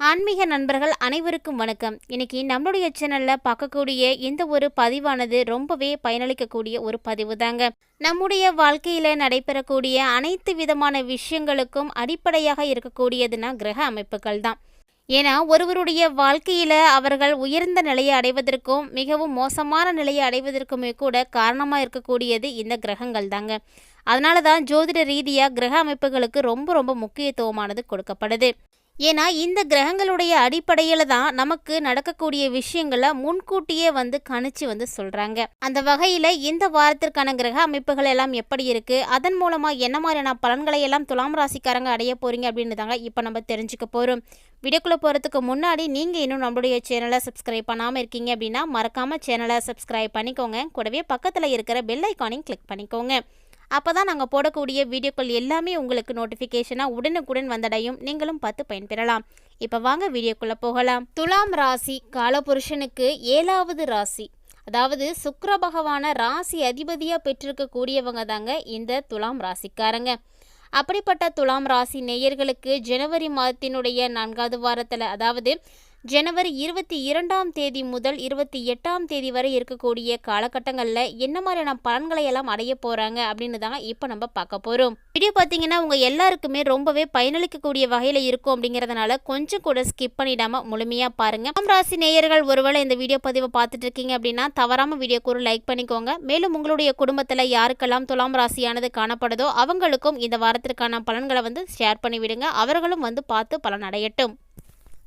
ஆன்மீக நண்பர்கள் அனைவருக்கும் வணக்கம். இன்னைக்கு நம்மளுடைய சேனல்ல பார்க்கக்கூடிய இந்த ஒரு பதிவானது ரொம்பவே பயனளிக்கக்கூடிய ஒரு பதிவு தாங்க நம்முடைய வாழ்க்கையில நடைபெறக்கூடிய அனைத்து விதமான விஷயங்களுக்கும் அடிப்படையாக இருக்கக்கூடியதுன்னா கிரக அமைப்புகள் தான். ஏன்னா ஒருவருடைய வாழ்க்கையில் அவர்கள் உயர்ந்த நிலையை அடைவதற்கும் மிகவும் மோசமான நிலையை அடைவதற்குமே கூட காரணமாக இருக்கக்கூடியது இந்த கிரகங்கள் தாங்க. அதனால தான் ஜோதிட ரீதியாக கிரக அமைப்புகளுக்கு ரொம்ப ரொம்ப முக்கியத்துவமானது கொடுக்கப்படுது. ஏன்னா இந்த கிரகங்களுடைய அடிப்படையில் தான் நமக்கு நடக்கக்கூடிய விஷயங்களை முன்கூட்டியே வந்து கணிச்சு வந்து சொல்கிறாங்க அந்த வகையில் இந்த வாரத்திற்கான கிரக அமைப்புகள் எல்லாம் எப்படி இருக்குது அதன் மூலமாக என்ன மாதிரியான பலன்களை எல்லாம் துலாம் ராசிக்காரங்க அடைய போகிறீங்க அப்படின்னு தாங்க இப்போ நம்ம தெரிஞ்சுக்க போகிறோம் வீடியோக்குள்ளே போகிறதுக்கு முன்னாடி நீங்கள் இன்னும் நம்மளுடைய சேனலை சப்ஸ்கிரைப் பண்ணாமல் இருக்கீங்க அப்படின்னா மறக்காமல் சேனலை சப்ஸ்கிரைப் பண்ணிக்கோங்க. கூடவே பக்கத்தில் இருக்கிற பெல் ஐக்கானையும் கிளிக் பண்ணிக்கோங்க. அப்போ தான் நாங்கள் போடக்கூடிய வீடியோக்கள் எல்லாமே உங்களுக்கு நோட்டிஃபிகேஷனாக உடனுக்குடன் வந்தடையும். நீங்களும் பார்த்து பயன்பெறலாம். இப்போ வாங்க வீடியோக்குள்ளே போகலாம். துலாம் ராசி காலபுருஷனுக்கு ஏழாவது ராசி. அதாவது சுக்கர பகவான ராசி அதிபதியாக பெற்றிருக்கக்கூடியவங்க தாங்க இந்த துலாம் ராசிக்காரங்க. அப்படிப்பட்ட துலாம் ராசி நேயர்களுக்கு ஜனவரி மாதத்தினுடைய நான்காவது வாரத்தில் அதாவது ஜனவரி இருபத்தி இரண்டாம் தேதி முதல் இருபத்தி எட்டாம் தேதி வரை இருக்கக்கூடிய காலகட்டங்களில் என்ன மாதிரியான பலன்களை எல்லாம் அடைய போகிறாங்க அப்படின்னு தான் இப்போ நம்ம பார்க்க போகிறோம் வீடியோ பார்த்தீங்கன்னா உங்கள் எல்லாருக்குமே ரொம்பவே பயனளிக்கக்கூடிய வகையில் இருக்கும் அப்படிங்கிறதுனால கொஞ்சம் கூட ஸ்கிப் பண்ணிடாமல் முழுமையாக பாருங்கள் துலாம் ராசி நேயர்கள் ஒருவேளை இந்த வீடியோ பதிவை பார்த்துட்டு இருக்கீங்க அப்படின்னா தவறாமல் வீடியோக்கு ஒரு லைக் பண்ணிக்கோங்க. மேலும் உங்களுடைய குடும்பத்தில் யாருக்கெல்லாம் துலாம் ராசியானது காணப்படுதோ அவங்களுக்கும் இந்த வாரத்திற்கான பலன்களை வந்து ஷேர் பண்ணிவிடுங்க. அவர்களும் வந்து பார்த்து பலன் அடையட்டும்.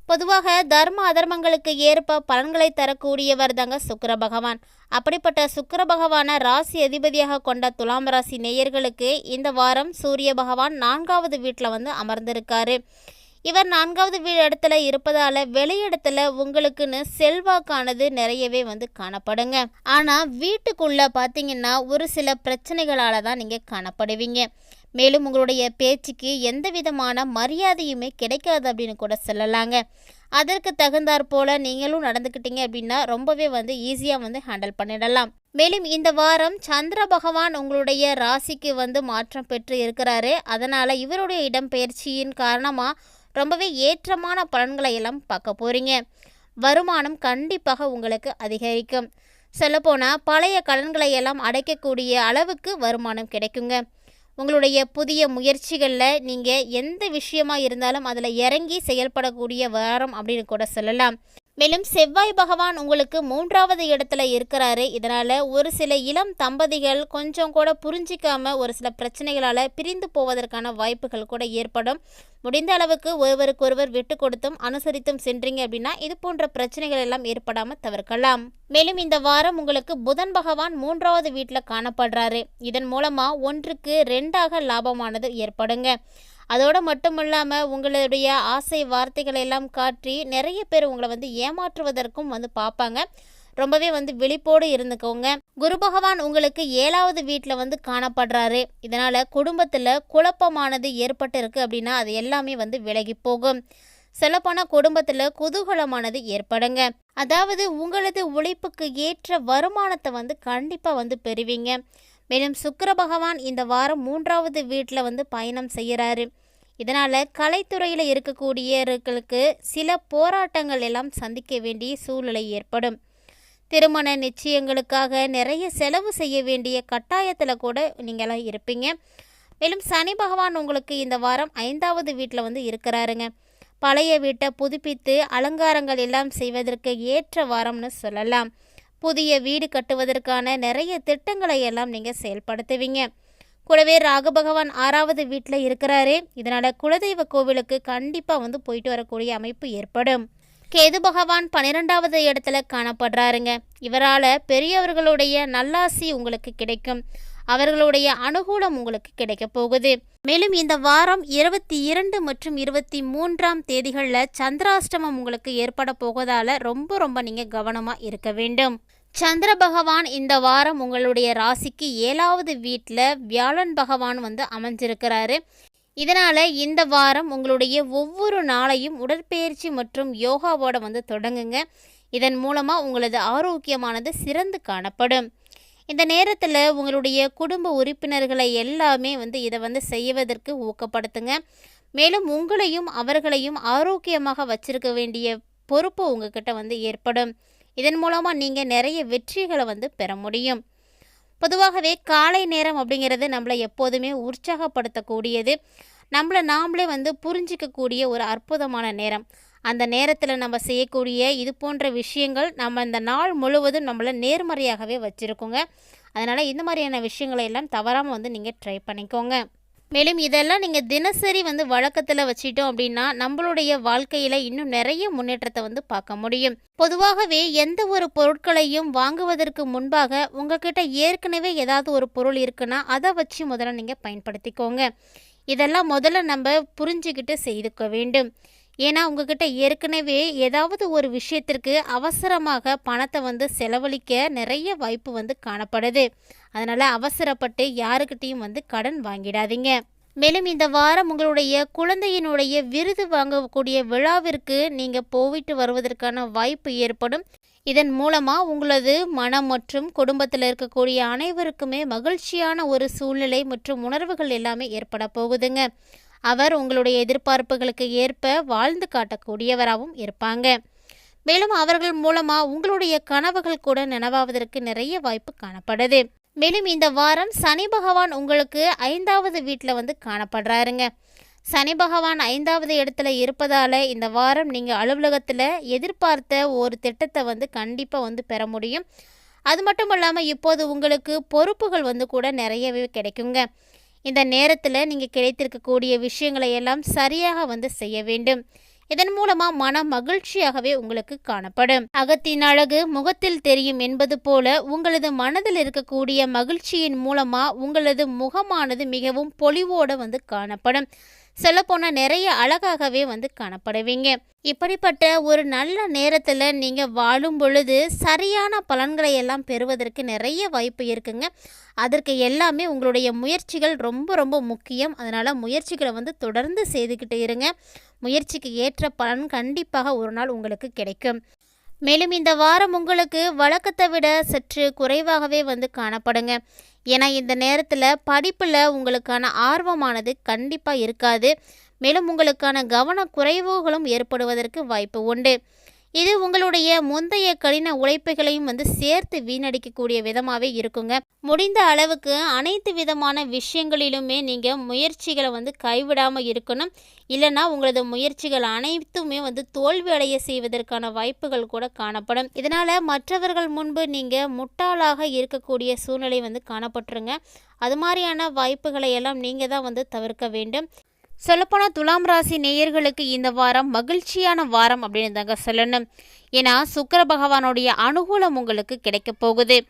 பொதுவாக தர்ம அதர்மங்களுக்கு ஏற்ப பலன்களை தரக்கூடியவர் தாங்க சுக்கர பகவான். அப்படிப்பட்ட சுக்கிர பகவான ராசி அதிபதியாக கொண்ட துலாம் ராசி நேயர்களுக்கு இந்த வாரம் சூரிய பகவான் நான்காவது வீட்டில் வந்து அமர்ந்திருக்காரு. இவர் நான்காவது வீடு இடத்துல இருப்பதால வெளியிடத்துல உங்களுக்குன்னு செல்வாக்கானது நிறையவே வந்து காணப்படுங்க. ஆனால் வீட்டுக்குள்ளே பார்த்தீங்கன்னா ஒரு சில பிரச்சனைகளால் தான் நீங்கள் காணப்படுவீங்க. மேலும் உங்களுடைய பேச்சுக்கு எந்த விதமான மரியாதையுமே கிடைக்காது அப்படின்னு கூட சொல்லலாங்க. அதற்கு தகுந்தாற் போல நீங்களும் நடந்துக்கிட்டீங்க அப்படின்னா ரொம்பவே வந்து ஈஸியாக வந்து ஹேண்டில் பண்ணிடலாம். மேலும் இந்த வாரம் சந்திர பகவான் உங்களுடைய ராசிக்கு வந்து மாற்றம் பெற்று இருக்கிறாரு. அதனால் இவருடைய இடம்பெயர்ச்சியின் காரணமாக ரொம்பவே ஏற்றமான பலன்களை எல்லாம் பார்க்க போகிறீங்க வருமானம் கண்டிப்பாக உங்களுக்கு அதிகரிக்கும். சொல்லப்போனால் பழைய கடன்களை எல்லாம் அடைக்கக்கூடிய அளவுக்கு வருமானம் கிடைக்குங்க. உங்களுடைய புதிய முயற்சிகளில் நீங்கள் எந்த விஷயமாக இருந்தாலும் அதில் இறங்கி செயல்படக்கூடிய வாரம் அப்படின்னு கூட சொல்லலாம். மேலும் செவ்வாய் பகவான் உங்களுக்கு மூன்றாவது இடத்துல இருக்கிறாரு. இதனால் ஒரு சில இளம் தம்பதிகள் கொஞ்சம் கூட புரிஞ்சிக்காம ஒரு சில பிரச்சனைகளால் பிரிந்து போவதற்கான வாய்ப்புகள் கூட ஏற்படும். முடிந்த அளவுக்கு ஒருவருக்கு ஒருவர் விட்டு கொடுத்தும் அனுசரித்தும் சென்றீங்க அப்படின்னா இது போன்ற பிரச்சனைகள் எல்லாம் ஏற்படாமல் தவிர்க்கலாம். மேலும் இந்த வாரம் உங்களுக்கு புதன் பகவான் மூன்றாவது வீட்டில் காணப்படுறாரு. இதன் மூலமாக ஒன்றுக்கு ரெண்டாக லாபமானது ஏற்படுங்க. அதோடு மட்டும் இல்லாமல் உங்களுடைய ஆசை வார்த்தைகளை எல்லாம் காட்டி நிறைய பேர் உங்களை வந்து ஏமாற்றுவதற்கும் வந்து பார்ப்பாங்க. ரொம்பவே வந்து விழிப்போடு இருந்துக்கோங்க. குரு பகவான் உங்களுக்கு ஏழாவது வீட்டில் வந்து காணப்படுறாரு. இதனால் குடும்பத்தில் குழப்பமானது ஏற்பட்டு இருக்கு அப்படின்னா அது எல்லாமே வந்து விலகி போகும். சொல்லப்போனால் குடும்பத்தில் குதூகலமானது ஏற்படுங்க. அதாவது உங்களது உழைப்புக்கு ஏற்ற வருமானத்தை வந்து கண்டிப்பாக வந்து பெறுவீங்க. மேலும் சுக்கர பகவான் இந்த வாரம் மூன்றாவது வீட்டில் வந்து பயணம் செய்கிறாரு இதனால் கலைத்துறையில் இருக்கக்கூடியவர்களுக்கு சில போராட்டங்கள் எல்லாம் சந்திக்க வேண்டிய சூழ்நிலை ஏற்படும். திருமண நிச்சயங்களுக்காக நிறைய செலவு செய்ய வேண்டிய கட்டாயத்தில் கூட நீங்களாம் இருப்பீங்க. மேலும் சனி பகவான் உங்களுக்கு இந்த வாரம் ஐந்தாவது வீட்டில் வந்து இருக்கிறாருங்க. பழைய வீட்டை புதுப்பித்து அலங்காரங்கள் எல்லாம் செய்வதற்கு ஏற்ற வாரம்னு சொல்லலாம். புதிய வீடு கட்டுவதற்கான நிறைய திட்டங்களை எல்லாம் நீங்கள் செயல்படுத்துவீங்க. கூடவே ராகபகவான் ஆறாவது வீட்டில் இருக்கிறாரு. இதனால் குலதெய்வ கோவிலுக்கு கண்டிப்பாக வந்து போயிட்டு வரக்கூடிய அமைப்பு ஏற்படும். கேது பகவான் பன்னிரெண்டாவது இடத்துல காணப்படுறாருங்க. இவரால் பெரியவர்களுடைய நல்லாசி உங்களுக்கு கிடைக்கும். அவர்களுடைய அனுகூலம் உங்களுக்கு கிடைக்க போகுது. மேலும் இந்த வாரம் இருபத்தி இரண்டு மற்றும் இருபத்தி மூன்றாம் தேதிகளில் சந்திராஷ்டமம் உங்களுக்கு ஏற்பட போவதால ரொம்ப ரொம்ப நீங்கள் கவனமாக இருக்க வேண்டும். சந்திர பகவான் இந்த வாரம் உங்களுடைய ராசிக்கு ஏழாவது வீட்டில் வியாழன் பகவான் வந்து அமைஞ்சிருக்கிறாரு. இதனால் இந்த வாரம் உங்களுடைய ஒவ்வொரு நாளையும் உடற்பயிற்சி மற்றும் யோகாவோட வந்து தொடங்குங்க. இதன் மூலமாக உங்களது ஆரோக்கியமானது சிறந்து காணப்படும். இந்த நேரத்தில் உங்களுடைய குடும்ப உறுப்பினர்களை எல்லாமே வந்து இதை வந்து செய்வதற்கு ஊக்கப்படுத்துங்க. மேலும் உங்களையும் அவர்களையும் ஆரோக்கியமாக வச்சிருக்க வேண்டிய பொறுப்பு உங்ககிட்ட வந்து ஏற்படும். இதன் மூலமாக நீங்கள் நிறைய வெற்றிகளை வந்து பெற முடியும். பொதுவாகவே காலை நேரம் அப்படிங்கிறது நம்மளை எப்போதுமே உற்சாகப்படுத்தக்கூடியது. நம்மளை நாமளே வந்து புரிஞ்சிக்கக்கூடிய ஒரு அற்புதமான நேரம். அந்த நேரத்தில் நம்ம செய்யக்கூடிய இது போன்ற விஷயங்கள் நம்ம இந்த நாள் முழுவதும் நம்மளை நேர்மறையாகவே வச்சுருக்கோங்க. அதனால் இந்த மாதிரியான விஷயங்களை எல்லாம் தவறாமல் வந்து நீங்கள் ட்ரை பண்ணிக்கோங்க. மேலும் இதெல்லாம் நீங்கள் தினசரி வந்து வழக்கத்தில் வச்சிட்டோம் அப்படின்னா நம்மளுடைய வாழ்க்கையில் இன்னும் நிறைய முன்னேற்றத்தை வந்து பார்க்க முடியும். பொதுவாகவே எந்த ஒரு பொருட்களையும் வாங்குவதற்கு முன்பாக உங்ககிட்ட ஏற்கனவே ஏதாவது ஒரு பொருள் இருக்குன்னா அதை வச்சு முதல்ல நீங்கள் பயன்படுத்திக்கோங்க. இதெல்லாம் முதல்ல நம்ம புரிஞ்சுக்கிட்டு செய்துக்க வேண்டும். ஏன்னா உங்ககிட்ட ஏற்கனவே ஏதாவது ஒரு விஷயத்திற்கு அவசரமாக பணத்தை வந்து செலவழிக்க நிறைய வாய்ப்பு வந்து காணப்படுது. அதனால் அவசரப்பட்டு யாருக்கிட்டேயும் வந்து கடன் வாங்கிடாதீங்க. மேலும் இந்த வாரம் உங்களுடைய குழந்தையினுடைய விருது வாங்கக்கூடிய விழாவிற்கு நீங்கள் போயிட்டு வருவதற்கான வாய்ப்பு ஏற்படும். இதன் மூலமாக உங்களது மனம் மற்றும் குடும்பத்தில் இருக்கக்கூடிய அனைவருக்குமே மகிழ்ச்சியான ஒரு சூழ்நிலை மற்றும் உணர்வுகள் எல்லாமே ஏற்பட போகுதுங்க. அவர் உங்களுடைய எதிர்பார்ப்புகளுக்கு ஏற்ப வாழ்ந்து காட்டக்கூடியவராகவும் இருப்பாங்க. மேலும் அவர்கள் மூலமாக உங்களுடைய கனவுகள் கூட நினைவாவதற்கு நிறைய வாய்ப்பு காணப்படுது. மேலும் இந்த வாரம் சனி பகவான் உங்களுக்கு ஐந்தாவது வீட்டில் வந்து காணப்படுறாருங்க. சனி பகவான் ஐந்தாவது இடத்துல இருப்பதால் இந்த வாரம் நீங்கள் அலுவலகத்தில் எதிர்பார்த்த ஒரு திட்டத்தை வந்து கண்டிப்பாக வந்து பெற முடியும். அது மட்டும் இல்லாமல் இப்போது உங்களுக்கு பொறுப்புகள் வந்து கூட நிறையவே கிடைக்குங்க. இந்த நேரத்தில் நீங்கள் கிடைத்திருக்கக்கூடிய விஷயங்களை எல்லாம் சரியாக வந்து செய்ய வேண்டும். இதன் மூலமா மன மகிழ்ச்சியாகவே உங்களுக்கு காணப்படும். அகத்தின் அழகு முகத்தில் தெரியும் என்பது போல உங்களது மனதில் இருக்கக்கூடிய மகிழ்ச்சியின் மூலமா உங்களது முகமானது மிகவும் பொலிவோடு வந்து காணப்படும். சொல்லப்போனால் நிறைய அழகாகவே வந்து காணப்படுவீங்க. இப்படிப்பட்ட ஒரு நல்ல நேரத்தில் நீங்கள் வாழும் பொழுது சரியான பலன்களை எல்லாம் பெறுவதற்கு நிறைய வாய்ப்பு இருக்குங்க. அதற்கு எல்லாமே உங்களுடைய முயற்சிகள் ரொம்ப ரொம்ப முக்கியம். அதனால் முயற்சிகளை வந்து தொடர்ந்து செய்துக்கிட்டு இருங்க. முயற்சிக்கு ஏற்ற பலன் கண்டிப்பாக ஒரு நாள் உங்களுக்கு கிடைக்கும். மேலும் இந்த வாரம் உங்களுக்கு வழக்கத்தை விட சற்று குறைவாகவே வந்து காணப்படுங்க. ஏன்னா இந்த நேரத்தில் படிப்பில் உங்களுக்கான ஆர்வமானது கண்டிப்பாக இருக்காது. மேலும் உங்களுக்கான கவன குறைவுகளும் ஏற்படுவதற்கு வாய்ப்பு உண்டு. இது உங்களுடைய முந்தைய கடின உழைப்புகளையும் வந்து சேர்த்து வீணடிக்கக்கூடிய விதமாகவே இருக்குங்க. முடிந்த அளவுக்கு அனைத்து விதமான விஷயங்களிலுமே நீங்கள் முயற்சிகளை வந்து கைவிடாமல் இருக்கணும். இல்லைன்னா உங்களது முயற்சிகள் அனைத்துமே வந்து தோல்வி அடைய செய்வதற்கான வாய்ப்புகள் கூட காணப்படும். இதனால் மற்றவர்கள் முன்பு நீங்கள் முட்டாளாக இருக்கக்கூடிய சூழ்நிலை வந்து காணப்பட்டுருங்க. அது மாதிரியான வாய்ப்புகளை எல்லாம் நீங்கள் தான் வந்து தவிர்க்க வேண்டும். சொல்லப்போனால் துலாம் ராசி நேயர்களுக்கு இந்த வாரம் மகிழ்ச்சியான வாரம் அப்படின்னு தாங்க சொல்லணும். ஏன்னா சுக்கர பகவானுடைய அனுகூலம் உங்களுக்கு கிடைக்க போகுது.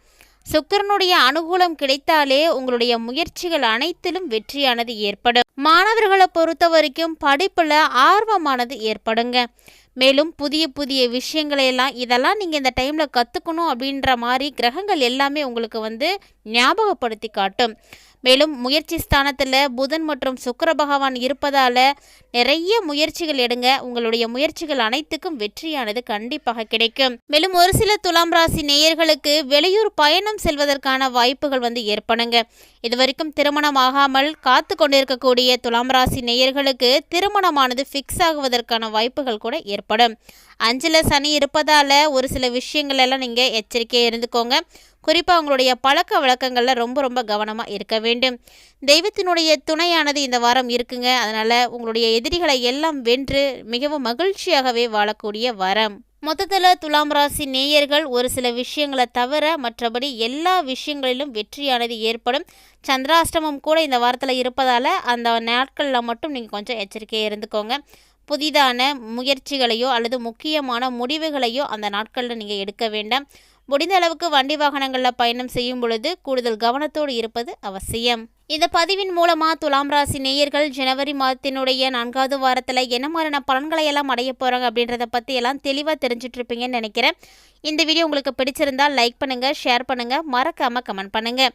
சுக்கரனுடைய அனுகூலம் கிடைத்தாலே உங்களுடைய முயற்சிகள் அனைத்திலும் வெற்றியானது ஏற்படும். மாணவர்களை பொறுத்த வரைக்கும் படிப்பில் ஆர்வமானது ஏற்படுங்க. மேலும் புதிய புதிய விஷயங்களை எல்லாம் இதெல்லாம் நீங்கள் இந்த டைமில் கற்றுக்கணும் அப்படின்ற மாதிரி கிரகங்கள் எல்லாமே உங்களுக்கு வந்து ஞாபகப்படுத்தி காட்டும். மேலும் முயற்சி ஸ்தானத்தில் புதன் மற்றும் சுக்கர பகவான் இருப்பதால் நிறைய முயற்சிகள் எடுங்க. உங்களுடைய முயற்சிகள் அனைத்துக்கும் வெற்றியானது கண்டிப்பாக கிடைக்கும். மேலும் ஒரு சில துலாம் ராசி நேயர்களுக்கு வெளியூர் பயணம் செல்வதற்கான வாய்ப்புகள் வந்து ஏற்படுங்க. இது வரைக்கும் திருமணம் ஆகாமல் காத்து கொண்டிருக்கக்கூடிய துலாம் ராசி நேயர்களுக்கு திருமணமானது ஃபிக்ஸ் ஆகுவதற்கான வாய்ப்புகள் கூட ஏற்படும். அஞ்சில் சனி இருப்பதால் ஒரு சில விஷயங்கள் எல்லாம் நீங்கள் எச்சரிக்கையாக இருந்துக்கோங்க. குறிப்பாக அவங்களுடைய பழக்க வழக்கங்களில் ரொம்ப ரொம்ப கவனமாக இருக்க வேண்டும். தெய்வத்தினுடைய துணையானது இந்த வாரம் இருக்குங்க. அதனால் உங்களுடைய எதிரிகளை எல்லாம் வென்று மிகவும் மகிழ்ச்சியாகவே வாழக்கூடிய வாரம். மொத்தத்தில் துலாம் ராசி நேயர்கள் ஒரு சில விஷயங்களை தவிர மற்றபடி எல்லா விஷயங்களிலும் வெற்றியானது ஏற்படும். சந்திராஷ்டமம் கூட இந்த வாரத்தில் இருப்பதால் அந்த நாட்களில் மட்டும் நீங்கள் கொஞ்சம் எச்சரிக்கையாக இருந்துக்கோங்க. புதிதான முயற்சிகளையோ அல்லது முக்கியமான முடிவுகளையோ அந்த நாட்களில் நீங்கள் எடுக்க வேண்டாம். முடிந்த அளவுக்கு வண்டி வாகனங்களில் பயணம் செய்யும் பொழுது கூடுதல் கவனத்தோடு இருப்பது அவசியம். இந்த பதிவின் மூலமா துலாம் ராசி நேயர்கள் ஜனவரி மாதத்தினுடைய நான்காவது வாரத்தில் என்ன மாதிரியான பலன்களை எல்லாம் அடைய போகிறாங்க அப்படின்றத பற்றி எல்லாம் தெளிவாக தெரிஞ்சுட்டு இருப்பீங்கன்னு நினைக்கிறேன். இந்த வீடியோ உங்களுக்கு பிடிச்சிருந்தால் லைக் பண்ணுங்கள் ஷேர் பண்ணுங்கள் மறக்காமல் கமெண்ட் பண்ணுங்கள்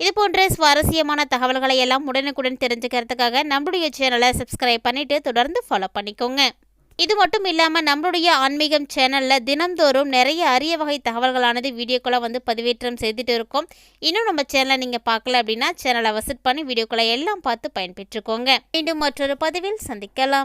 இது போன்ற சுவாரஸ்யமான தகவல்களை எல்லாம் உடனுக்குடன் தெரிஞ்சுக்கிறதுக்காக நம்மளுடைய சேனலை சப்ஸ்கிரைப் பண்ணிவிட்டு தொடர்ந்து ஃபாலோ பண்ணிக்கோங்க. இது மட்டும் இல்லாமல் நம்மளுடைய ஆன்மீகம் சேனலில் தினந்தோறும் நிறைய அரிய வகை தகவல்களானது வீடியோக்களை வந்து பதிவேற்றம் செய்துட்டு இருக்கோம். இன்னும் நம்ம சேனலை நீங்கள் பார்க்கல அப்படின்னா சேனலை விசிட் பண்ணி வீடியோக்களை எல்லாம் பார்த்து பயன்பெற்றுக்கோங்க. மீண்டும் மற்றொரு பதிவில் சந்திக்கலாம்.